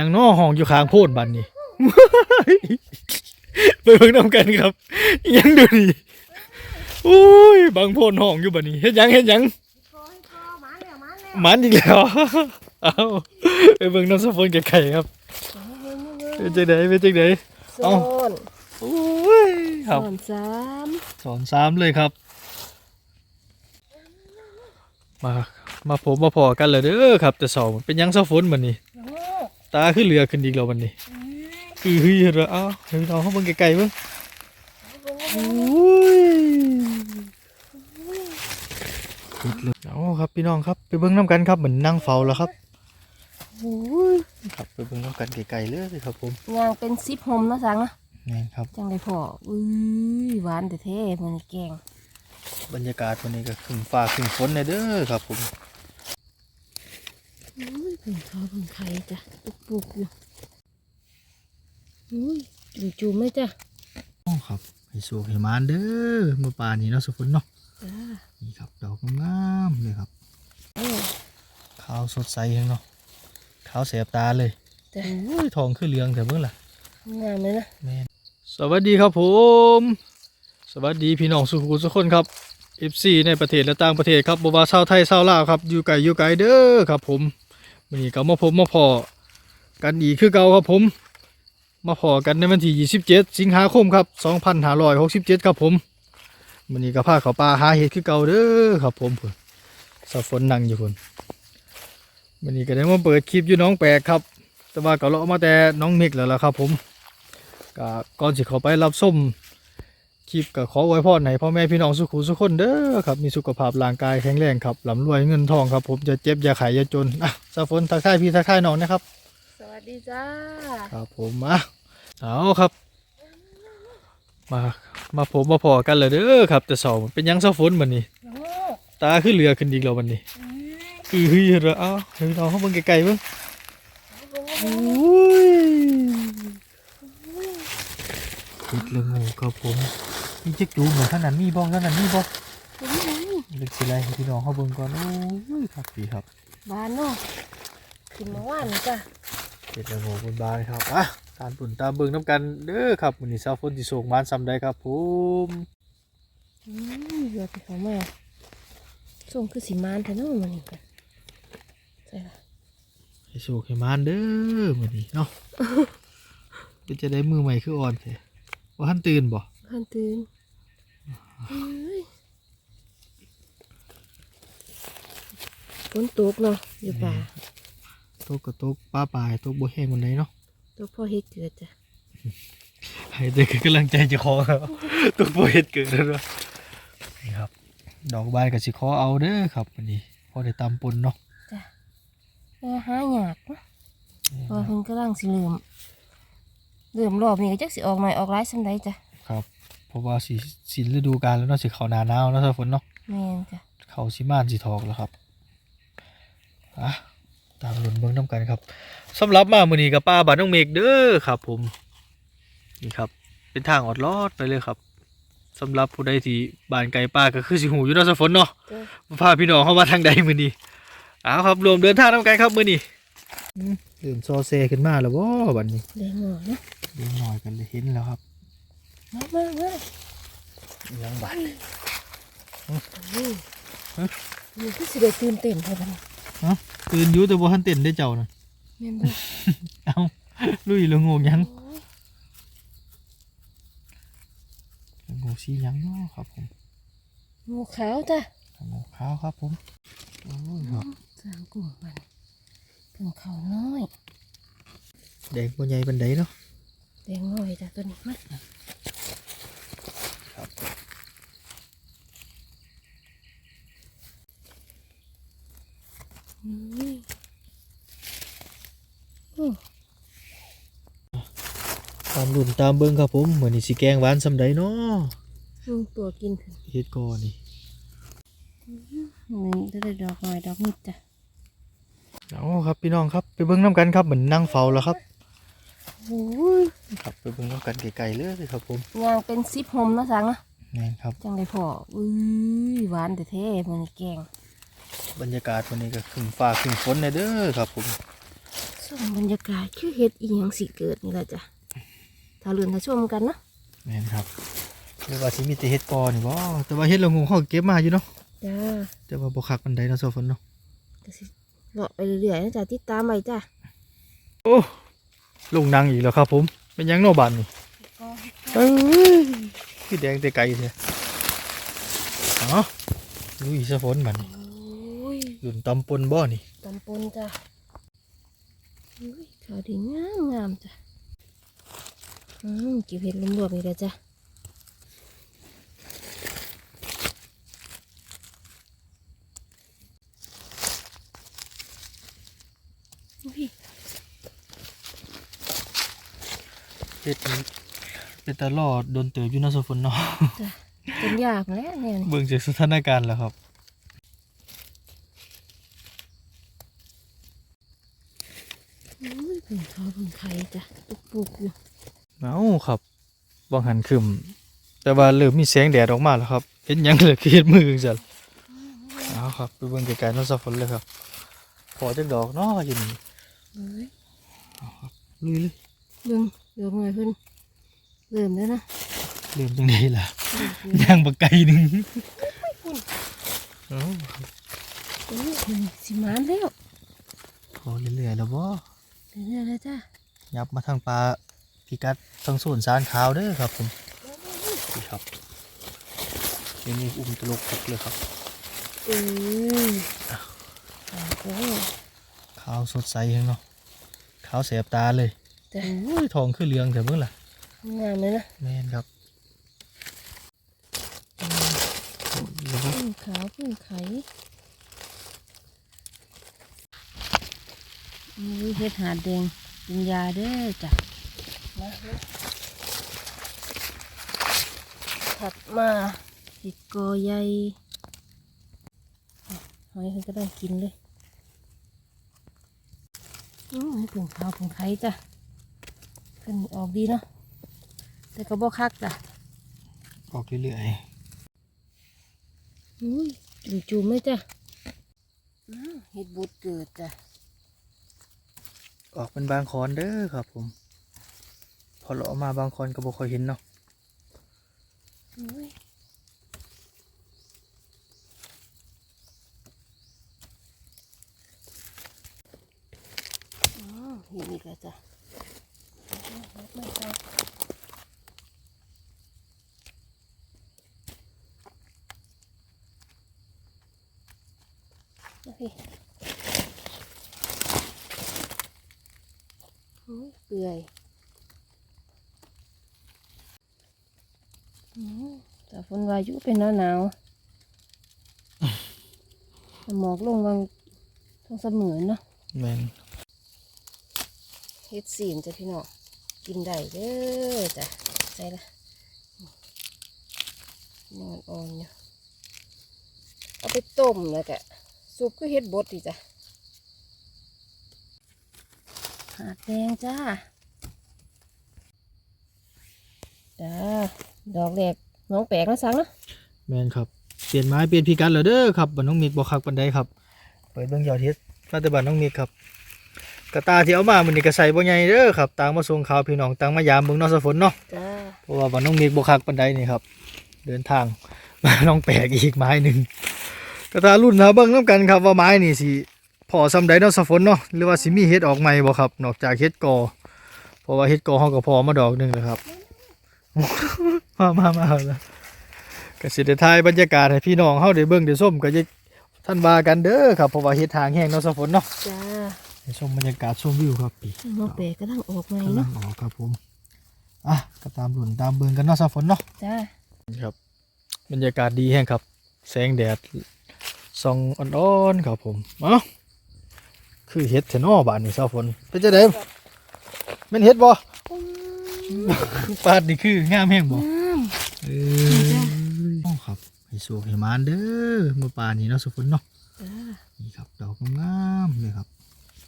ยังน้อห้องอยู่ข้างโพดบันนี่ ไปเบิ่งนำกันครับ ยังดูดีโอ้ยบางโพนห้องอยู่บันนี้เฮ็ดหยังเฮ็ดหยังคอให้คอหมาแล้วหมาแล้วหมันอีกแล้วเอาไปเบิ่งน้ำสะพนไก่ครับเป็นจังไดเป็นจังได โซเอ้านโอ้ยครับโซนสามสอนสามเลยครับ มา มาผมมาพอกันเลยเด้อครับ แต่สองเป็นหยังสะฝนบันนี้โอ้ ตาขึ้นเรือขึ้นอีกแล้วบันนี้คือเฮ้ยเด้อเอ้าเฮ้ยน้องเขาเบิ่งไกลๆเบิ่งโอ้ยสุดเลยเอาครับพี่น้องครับไปเบิ่งน้ำกันครับเหมือนนั่งเฝ้าแล้วครับโอ้ยครับไปเบิ่งน้ำกันไกลๆเลยครับผมยางเป็นซิปโฮมเนาะสังนะนี่ครับจังได้พออุ้ยหวานแต่เท่มันนี่แกงบรรยากาศวันนี้ก็ครึ้มฟ้าครึ้มฝนเลยเด้อครับผม อุ้ยเพิ่งเขาเพิ่งไข่จ้ะปุกปุกอยู่อุ้ยจุ่มจุ่มๆเลยจ้ะอ๋อครับให้สูกให้มานเด้อเมื่อป่านนี้เนาะสุฝนเนาะจ้านี่ครับดอกงามๆเลยครับโอ้ขาวสดใสเองเนาะขาวแสบตาเลยจ้ะโอ้ยทองขึ้นเหลืองแต่เมื่อล่ะงามเลยนะแม่นสวัสดีครับผม สวัสดีพี่น้องสุขุมสุขคนครับ FC ในประเทศและต่างประเทศครับบ่ว่าชาวไทยชาวลาวครับ อยู่ไกลอยู่ไกลเด้อครับผม วันนี้ก็มาพบมาพอกันอีกคือเก่าครับผม มาพอกันในวันที่ 27 สิงหาคมครับ2567 ครับผมวันนี้ก็พาเขาป่าหาเห็ดคือเก่าเด้อครับผมพุ่นสะฝนนั่งอยู่พุ่นวันนี้ก็ได้มาเปิดคลิปอยู่น้องแปลกครับ แต่ว่าก็เลาะมาแต่น้องเมกแล้วล่ะครับผมก็ก่อนสิเขาไปรับส้มคลิปก็ขอไว้พรให้พ่อแม่พี่น้องสุขุสุขคนเด้อครับมีสุขภาพร่างกายแข็งแรงครับร่ำรวยเงินทองครับผมจะเจ็บอย่าไข้อย่าจนอะ สะฝนทักทายพี่ทักทายน้องนะครับ สวัสดีจ้า ครับผมอะเอาครับ มามาผมมาพอกันเลยเด้อครับ แต่สองเป็นหยังสะฝนบันนี้โอ้ตาขึ้นเรือขึ้นอีกแล้วบันนี้คือเฮ้ยเด้อเอ้าเฮ้ยน้องเขาเบิ่งไกลๆเบิ่งโอ้ยคิดเลยงูครับผมมีจักจูงเหรอท่านนั้นมีบ้องท่านนั้นมีบ้องเล็กสิไรให้พี่น้องเขาเบิ่งก่อนโอ้ยครับพี่ครับ บานเนาะกินมาว่านนี่จ้ะเจ็ดละโงบนบานครับอะตามปุ่นตามเบิ่งน้ำกันเด้อครับมื้อนี้สาวฝนสิส่งมานซ้ำใดครับผมอืมเยอะไปเขามาส่งคือสีมานเถอะเนาะมันนี่กันใช่ละให้โชคให้มานเด้อมื้อนี้เนาะเป็นจะได้มือใหม่คืออ่อนแท้ว่าท่านตื่นบ่ขันตื่นเฮ้ยฝ นตกเนาะอยู่ป่าตกก็ตกป้าปลายตกบ่แห้งวันไหนเนาะตกพ่อเฮ็ดเกิดจ้ะให้ได้คือกำลังใจเจะขอครับตกบ่เฮ็ดเกิดแล้วเนาะนี่ครับ ดอกบานก็สิขอเอาเด้อครับวันนี้พอได้ตำปนเนาะเออหายากเนาะเพอเพิ่นกำลังสิเริ่มเริ่มรอบนี้ก็จักสิออกหน่อยออกหลายสำใดจ้ะครับเพราะว่าสิสิ้นฤดูกาลแล้วเนาะสิเข้าหน้าหนาวเนาะถ้าฝนเนาะแม่นจ้ะเขาสิม่านสิทอกแล้วครับ อะตามลุ้นเบิ่งน้ำกันครับสำหรับมามื้อนี้กับป้าบ้านน้องเมฆเด้อครับ ผมนี่ครับ เป็นทางออดลอดไปเลยครับสำหรับผู้ใดที่บ้านไกลป้าก็คือสิหูอยู่เนาะสะฝนเนาะจ้ะพาพี่น้องเข้ามาทางใดมื้อนี้เอาครับรวมเดินทางนำกันครับมื้อนี้อืมเริ่มซอเซขึ้นมาแล้วบ่บัดนี้เด้งอเนาะเดี๋ยวหน่อยกันเลยเห็นแล้วครับมามามายังบัดนี่นี่คือสิได้ตื่นเต้น เท่านั้นตื่นอยู่แต่บ่ทันเต้นได้เจ้าน่ะแม่นบ่เอ้าลุยละงงยังโอ้ยงูสีหยังเนาะครับผมงูขาวจ้ะงูขาวครับผมโอ้ยครับสามกลุ่มมันเพิ่งเขาน้อย แดงบนใหญ่บันไดเนาะแดงน้อยจ้ะตัวนี้มา ครับ นี่โอ้ ตาม รุ่นตามเบิ้งครับผมเหมือนนี่สิแกงหวานสำไดเนาะลุงตัวกินถึงเฮ็ดก่อนนี่นี่จะได้ดอกน้อยดอกนิดจ้ะเอาครับพี่น้องครับไปเบิ้งน้ำกันครับเหมือนนั่งเฝ้าแล้วครับโอ้ยครับไปเบิ้งน้ำกันไกลๆเลยครับผมยางเป็นซิปโฮมเนาะสังนะนี่ครับจังได้พออุ้ยหวานแต่เท่มันนี่แกง บรรยากาศวันนี้ก็ครึ้มฟ้าครึ้มฝนเลยเด้อครับผมโส่งบรรยากาศคือเฮ็ดอีหยังสิเกิดนี่แหละจ้ะ ถ้าเลื่อนถ้าชมกันเนาะแม่นครับเรียกว่าสิมีแต่เฮ็ดกอนี่บ่แต่ว่าเฮ็ดละงูเขาก็เก็บมาอยู่เนาะจ้าแต่ว่าบ่คักปานใดเนาะโซฝนเนาะก็สิเลาะไปเรื่อยๆนะจ้ะติดตามไปจ้ะโอ้ลงนางอีกแล้วครับผม เป็นหยังโนบานนี่เอ้ยคือแดงแต่ไกลแท้เอ๋อลุยซะฝนบัดนี้โอ้ยหลุนตำปนบ่นี่ตำปนจ้ะอุ้ยขาวดีงามงามจ้ะ อืมเกี่ยวเห็ดรวมๆอีกแล้วจ้ะอุ้ยเฮ็ดนี่เป็นตลอดโดนเติบอยู่เนาะโซฝนเนาะจ้ะจนยากแล้วเนี่ยนี่เบิ่งจากสถานการณ์แล้วครับอุ้ยเพิ่งเขาเพิ่งไข่จ้ะตุกปุกอยู่เอาครับ บังหันขึ้นแต่ว่าเริ่มมีแสงแดดออกมาแล้วครับเห็นหยังเลยคือเฮ็ดมือจังซั่นเอาครับไปเบิ่งไกลๆเนาะโซฝนเลยครับพอจักดอกเนาะอยู่นี่เอ้ยลุยเลยเบิ่งเดี๋ยวหน่อยเพิ่นเริ่มแล้วนะเริ่มจังได๋ล่ะเริ่มเริ่มย่างบักไก่หนึงเอ้าโอ้ยสิมานแล้วพอเรื่อยๆแล้วบ่เรื่อยๆแล้วจ้ะยับมาทางปลา พิกัดทางโซนสารขาวเด้อครับผมนี่ครับนี่นี่อุ้มตลกคุกเลยครับเอ้ยโอ้ยขาวสดใสเฮงเนาะขาวแสบตาเลยจ้ะโอ้ยทองคือเหลืองแต่เมื่อล่ะงามเลยนะแม่นครับอืมแล้วก็พึ่งขาวพึ่งไข่อุ้ยเฮ็ดหาดแดงกินยาเด้อจ้ะ มามาถัดมาติดกอใหญ่หอยเพิ่นก็ได้กินเลยอือพึ่งขาวพึ่งไข่จ้ะขึ้นออกดีเนาะแต่ก็บ่คักจ้ะออกเรื่อยอุ้ยจุ่มจุ่มๆเลยจ้ะอ้าวเห็ดบุดเกิดจ้ะๆออกเป็นบางคอนเด้อครับผม พอเลาะมาบางคนก็บ่ค่อยเห็นเนาะอุ้ยอ๋อเห็นอีกแล้วจ้ะเอาๆๆจ้ะโอเคอุ้ยเปื่อย อืม แต่ฝนวายุเป็นหนาวหนาวหมอกลงวางทั้งเสมือนเนาะแม่นเฮ็ดสีนจ้ะพี่น้องกินได้เด้อจ้ะใส่ละนอนอ่อนอยู่เอาไปต้มแล้วก็ซุปก็เฮ็ดบดดีจ้ะหาแดงจ้าจ้าดอกแรก น้องแปลกนะสังเนาะแม่นครับเปลี่ยนไม้เปลี่ยนพิกัดแล้วเด้อครับบ้านน้องมิกบ่คักปานใดครับเปิดเบิ่งยอดเฮ็ดมาแต่บ้านน้องมิกครับกระตาที่เอามามื้อนี้ก็ใส่บ่ใหญ่เด้อครับต่างมาส่งข่าวพี่น้องต่างมายามเบิ่งเนาะสะฝนเนาะจ้าเพราะว่าบ้านน้องมิกบ่คักปานใดนี่ครับ เดินทางมาน้องแปลกอีกไม้หนึงกระตารุ่นหาเบิ่งนํกันครับว่าไม้นี่สิพอซำใดเนาะสะฝนเนาะหรือว่าสิมีเฮ็ดออกใหม่บ่ครับ นอกจากเฮ็ดกอเพราะว่าเฮ็ดกอเฮาก็พอมาดอกหนึงแล้วครับ มามามาแล้วก็สิได้ถ่ายบรรยากาศให้พี่น้องเฮาได้เบิ่งได้ชมก็จะท่านว่ากันเด้อครับเพราะว่าเฮ็ดทางแห้งเนาะสะฝนเนาะจ้าให้ชมบรรยากาศชมวิวครับพี่น้องแปลกก็ตั้งออกใหม่กำลัเนาะงออกครับผมอะก็ตามรุ่นตามเบิ่งกันเนาะสะฝนเนาะจ้าครับ บรรยากาศดีแห้งครับ แสงแดดส่องอ่อนๆครับผมเอ้าคือเฮ็ดแท้เนาะบ้านนี้สะฝนเป็นจังได๋แม่นเฮ็ดบ่ ปาดนี่คืองามแห้งบ่งามเออครับให้สุกให้หมานเด้อมื้อปานนี้เนาะสะฝนเนาะจ้านี่ครับดอกงามๆเลยครับ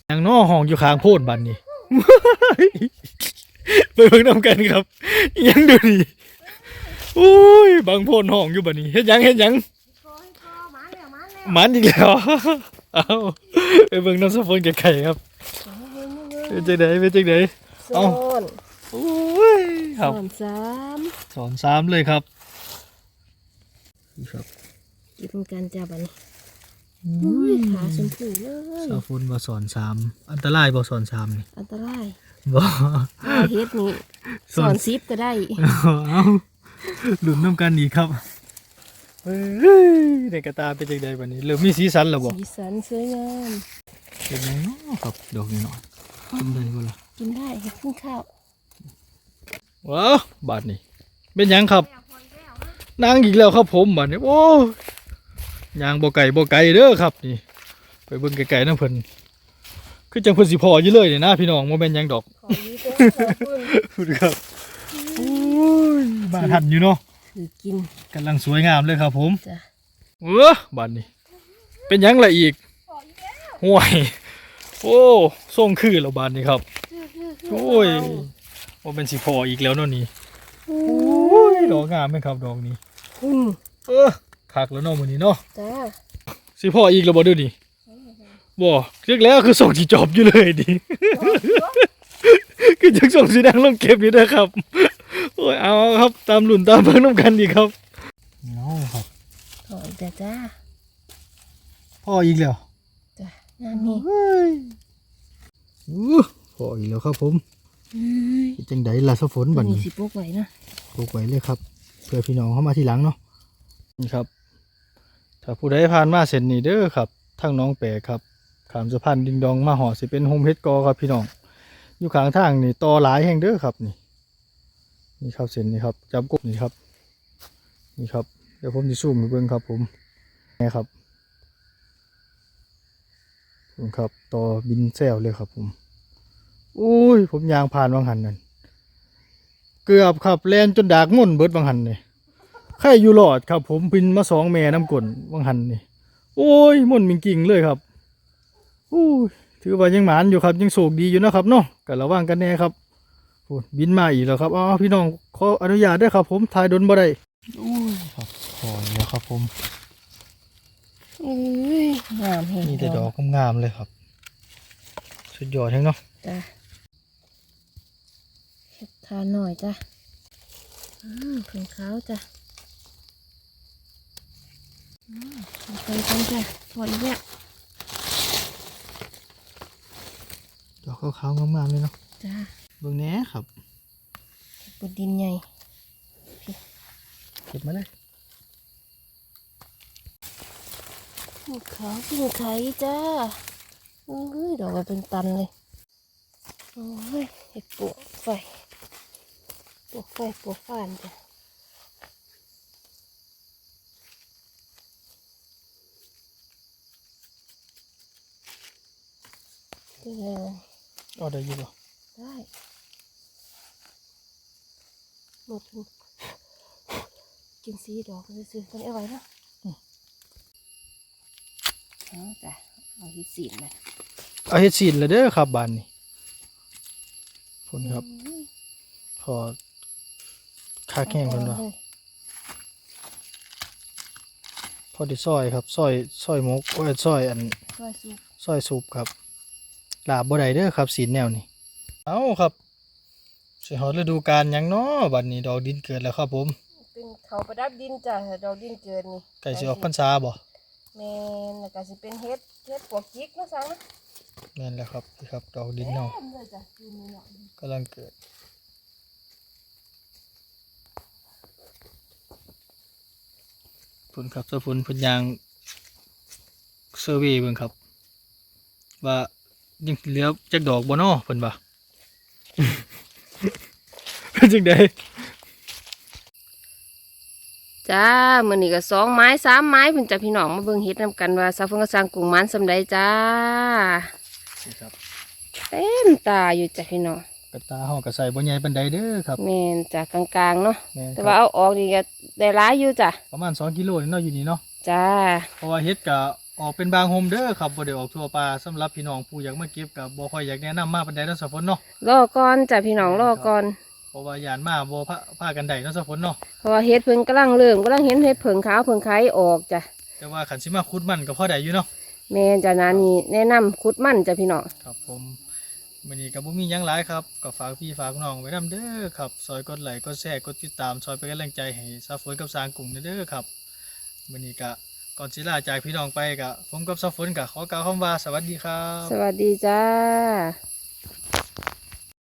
อย่างน้อห้องอยู่ข้างโพดบันนี่ไปเบิ่งนำกันครับอิหยังดูดิโอ้ยบางโพนห้องอยู่บัดนี้เฮ็ดหยังเฮ็ดหยังคอยคอมาแล้วมาแล้วหมันอีกแล้วเอาไปเบิ่งน้ำสะพนไก่ครับเฮ้ยเฮ้ยเฮ้ยเป็นจังไดเป็นจังไดโซเอ้านโอ้ย ครับ สอนสามสอนสามเลยครับนี่ครับกินกันจ้าบัดนี้อุ้ยขาชมพูเลยสาวฟุนบ่สอนสามอันตรายบ่สอนสามนี่อันตรายบ่ถ้าเฮ็ดนี่สสอนอนซิปก็ได้เอาหลุนน้ำกันอีกครับเฮ้ยในกระตาเป็นจังไดบัดนี้เริ่มมีสีสันแล้วบ่สีสันสวยงามเป็นยังเนาะครับดอกนี้เนาะกินได้บ่ล่ะกินได้เฮ็ดขึ้นข้าว ว้าวบาดนี้เป็นหยังครับ นางอีกแล้วครับผมบาดนี้โอ้ยยางบ่ไก่บ่ไก่เด้อครับนี่ ไปเบิ่งไกลๆนํเพิ่นคือจังเพิ่นสิพออยู่เลยนี่นะพี่น้องบ่แม่นหยังดอกขอยืดขอบคุณพูดครับโอ้ยบ้านหันอยู่เนาะคือกินกำลังสวยงามเลยครับผมจ้ะเออบาดนี้เป็นหยังละอีกห่วย โอ้ส่งคือแล้วบาดนี้ครับ โอ้ย ว่าเป็นสิพออีกแล้วเนาะนี่โอ้โอ้ยดอกงามไหมครับดอกนี้คุณเออคักแล้วเนาะมื้อนี้เนาะจ้าสิพออีกแล้วบ่เดี๋ยวนี้บ่เรียกแล้วคือส่งที่จอบอยู่เลยดิคือจังส่งสีแดงลงเก็บอยู่เด้อครับโอ้ยเอาครับตามลุ่นตามเบิ่งนํกันดีครับเอาครับขอจ้าจ้าพออีกแล้วจ้ะงานนี้อู้พออีกแล้วครับผมเป็น จังไดล่ะสะฝนบับันดนี้นี้สิปลูกไว้นะปลูกไว้เลยครับเพื่อพี่น้องเข้ามาทีหลังเนาะนี่ครับ ถ้าผู้ใดผ่านมาเส้นนี้เด้อครับทางหน้องแปะครับขามสะพานดิงดองมาหอสิเป็นโฮมเฮดกอครับพี่น้องอยู่ข้างทางนี่ต่อหลายแห่งเด้อครับนี่ นี่ครับเส้นนี้ครับจับกบนี่ครับ นี่ครับเดี๋ยวผมจะซูมให้เบิ่งครับ ผมนี่ครับผมครับต่อบินแซวเลยครับผม อุ้ย ผมยางผ่านวังหันนั่นเกือบครับแลนจนดากม่วนเบิดบางหันนี่ใครอยู่หลอดครับ ผมพินมาสองแม่น้ำกลนบางหันนี่โอ้ยม่วนมิงกิ่งเลยครับอู้ยถือว่ายังหมานอยู่ครับ ยังโศกดีอยู่นะครับเนาะก็ระวังกันแน่ครับพูดบินมาอีกแล้วครับอ๋อพี่น้องขออนุญาตด้วยครับ ผมถ่ายดนบ่ได้อู้ยครับพอแล้วครับ ผมอุ้ยงามเห็นมีแต่ดอกงามๆเลยครับ สุดยอดแท้งเนาะจ้ะ เฮ็ดทานหน่อยจ้ะอืมผงขาวจ้ะอืมเอาไปกันจ้ะพออีกแล้วดอกขาวๆงามๆเลยเนาะจ้ะเบิ่งแหน่ครับเฮ็ดบดดินใหญ่เก็บมาเลยผงขาวผงไข่จ้าอุ้ยดอกมันเป็นตันเลยโอ้ยเห็ดปวกไฟป วกไฟปวกฟานจ้ะได้เลยเอาได้อยู่บ่ได้หมดทุนกินสีดอกเลยซื้อๆกันเอาไว้นะเอาจ้ะเอาที่สีมาเอาเฮ็ดซีนแล้วเด้อครับบ้านนี้พุ่นครับ ขอ ค่าแข้งเพิ่นว่าพอไดีซอยครับซอยซอยหมกโอ้ยซอยอันช่วยสุกซอยซุปครับลาบบ่ได้เด้อครับสีนแนวนี้เอาครับสิฮอดฤดูกาลหยังน้อบัดนี้ดอกดินเกิดแล้วครับผมเป็นเขาประดับดินจ้ะดอกดินเกินนี่ใกล้สิออกพรรษาบ่แมนแล้วก็สิเป็นเฮ็ดเฮ็ดปวกจิกเนาะสังนะแม่นแล้วครับนี่ครับดอกดินเนาะเต็มเลยจ้ะดินนี่เนาะกำลังเกิด นครับเจ้าพุ่นเพุ่นยางเซอร์เวีเบิ่งครับ ว่ายังเหลือจักดอกบ่น้อเพิ่นว่าเป็นจังไดจ้ามื้อนี้ก็สองไม้สามไม้เพิ่นจ้ะพี่น้องมาเบิ่งเฮ็ดนํกันว่าสาวเพิ่นก็สร้างกุ้งมันสำใดจ้านี่ครับเต็มตาอยู่จ้ะพี่น้อง กระตาเฮาก็ใส่บ่ใหญ่ปานใดเด้อครับแม่นจ้ะกลางๆเนาะแม่นคแต่รับว่าเอาออกนี่ก็ได้หลายอยู่จ้ะประมาณ2กิโลนี่เนาะอยู่นี่เนาะจ้าเพราะว่าเฮ็ดก็ออกเป็นบางโฮมเด้อครับบ่ได้ออกทั่วป่าสำหรับพี่น้องผู้อยากมาเก็บก็บ่ค่อยอยากแนะนำมาปานใดเนาะสะฝนเนาะรอก่อนจ้ะพี่น้องรอก่อนเพราะว่าย่านมาบ่พาพากันได้เนาะสะฝนเนาะเพราะว่าเฮ็ดเพิ่นกำลังเริ่มกำลังเห็นเฮ็ดเผิงขาวเผิงไข่ออกจ้ะแต่ว่าขันสิมาคุดมันก็พอได้อยู่เนาะแม่นจ้ะนานี่แนะนำขุดมันจ้ะพี่น้องครับผม มันนี้ก็บ่มีหยังหลายครับก็ฝากพี่ฝากน้องไว้นํเด้อครับซอยกดไลค์กดแชร์กดติดตามซอยเป็นกำลังใจให้ซาฝนกับสางกลุ่มเด้อครับมันนี้ก็ก่อนสิลาจากพี่น้องไปก็ผมกับซาฝนก็ขอกล่าวคำว่าสวัสดีครับ สวัสดีจ้า